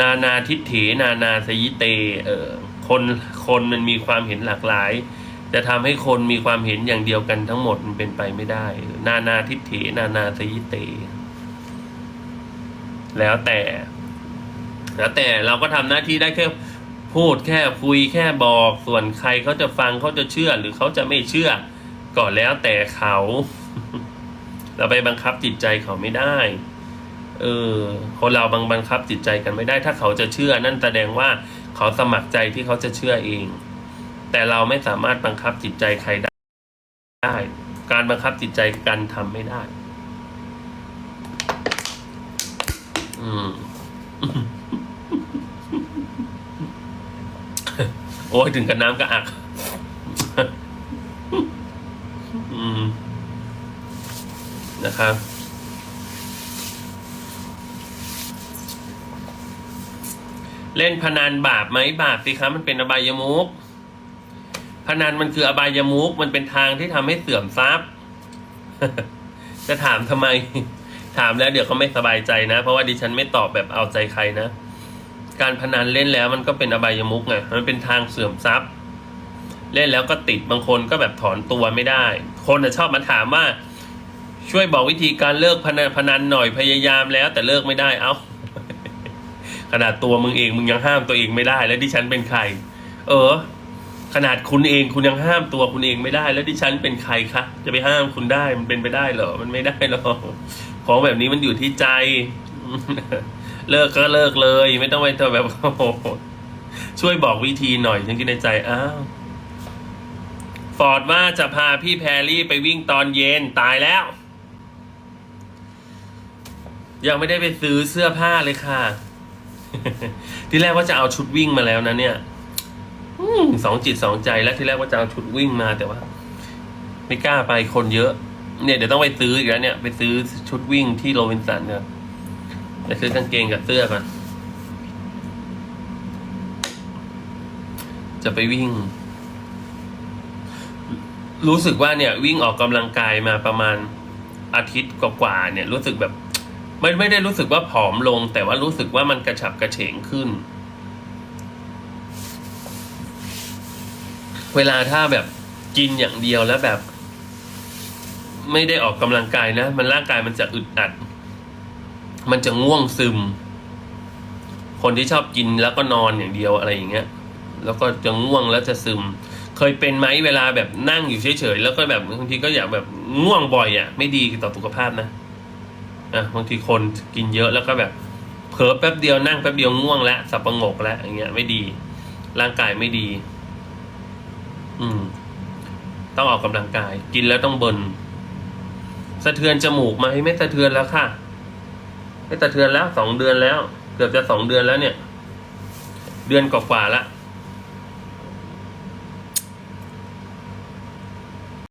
นานาทิฏฐินานาสยิเตเออคนคนมันมีความเห็นหลากหลาย จะทำให้คนมีความเห็นอย่างเดียวกันทั้งหมดมันเป็นไปไม่ได้ นานาทิฏฐินานาสยิเต แล้วแต่ แล้วแต่เราก็ทำหน้าที่ได้แค่พูดแค่คุยแค่บอกส่วนใครเขาจะฟังเขาจะเชื่อหรือเขาจะไม่เชื่อก็แล้วแต่เขา เราไปบังคับจิตใจเขาไม่ได้ เออคนเราบังบังคับจิตใจกันไม่ได้ ถ้าเขาจะเชื่อ นั่นแสดงว่าเขาสมัครใจที่เขาจะเชื่อเอง แต่เราไม่สามารถบังคับจิตใจใครได้ การบังคับจิตใจกันทำไม่ได้ อืมโอ้ยถึงกับน้ำก็อัก อืม นะครับ เล่นพนันบาปไหมบาปสิครับมันเป็นอบายมุกพนันมันคืออบายมุกมันเป็นทางที่ทำให้เสื่อมทรัพย์ จะถามทำไม ถามแล้วเดี๋ยวเขาไม่สบายใจนะ เพราะว่าดิฉันไม่ตอบแบบเอาใจใครนะ การพนันเล่นแล้วมันก็เป็นอบายมุกไงมันเป็นทางเสื่อมทรัพย์ เล่นแล้วก็ติดบางคนก็แบบถอนตัวไม่ได้ คนน่ะชอบมาถามว่า ช่วยบอกวิธีการเลิกพนันพนันหน่อยพยายามแล้วแต่เลิกไม่ได้เอ้า ขนาดตัวมึงเองมึงยังห้ามตัวเองไม่ได้ แล้วดิฉันเป็นใคร เออ ขนาดคุณเองคุณยังห้ามตัวคุณเองไม่ได้ แล้วดิฉันเป็นใครคะจะไปห้ามคุณได้มันเป็นไปได้เหรอ มันไม่ได้หรอกของแบบนี้มันอยู่ที่ใจ เลิกก็เลิกเลย ไม่ต้องไปเธอแบบช่วยบอกวิธีหน่อยฉันคิดในใจอ้าวฟอร์ดว่าจะพาพี่แพรรี่ไปวิ่งตอนเย็นตายแล้ว ยังไม่ได้ไปซื้อเสื้อผ้าเลยค่ะ ที่แรกว่าจะเอาชุดวิ่งมาแล้วนะเนี่ยสองจิตสองใจแล้วที่แรกว่าจะเอาชุดวิ่งมาแต่ว่า ไม่กล้าไปคนเยอะ เนี่ยเดี๋ยวต้องไปซื้ออีกแล้วเนี่ยไปซื้อชุดวิ่งที่โรบินสันเนี่ยไปซื้อกางเกงกับเสื้อก่อนจะไปวิ่ง รู้สึกว่าเนี่ย วิ่งออกกำลังกายมาประมาณอาทิตย์กว่าๆเนี่ย รู้สึกแบบ ไม่ไม่ได้รู้สึกว่าผอมลง แต่ว่ารู้สึกว่ามันกระฉับกระเฉงขึ้น เวลาถ้าแบบกินอย่างเดียวแล้วแบบ ไม่ได้ออกกำลังกายนะ มันร่างกายมันจะอึดอัด มันจะง่วงซึม คนที่ชอบกินแล้วก็นอนอย่างเดียวอะไรอย่างเงี้ย แล้วก็จะง่วงแล้วจะซึม เคยเป็นไหมเวลาแบบนั่งอยู่เฉยๆแล้วก็แบบบางทีก็อยากแบบง่วงบ่อยอะ่ะ ไม่ดีต่อสุขภาพนะ อะบางทีคนกินเยอะแล้วก็แบบเผลอแป๊บเดียวนั่งแป๊บเดียวง่วงแล้วสับประงกแล้วอย่างเงี้ยไม่ดี ร่างกายไม่ดี อืม ต้องออกกำลังกาย กินแล้วต้องเบินสะเทือนจมูกไหมไม่สะเทือนแล้วค่ะ ไม่สะเทือนแล้วสองเดือนแล้ว เกือบจะสองเดือนแล้วเนี่ย เดือนกว่าๆละ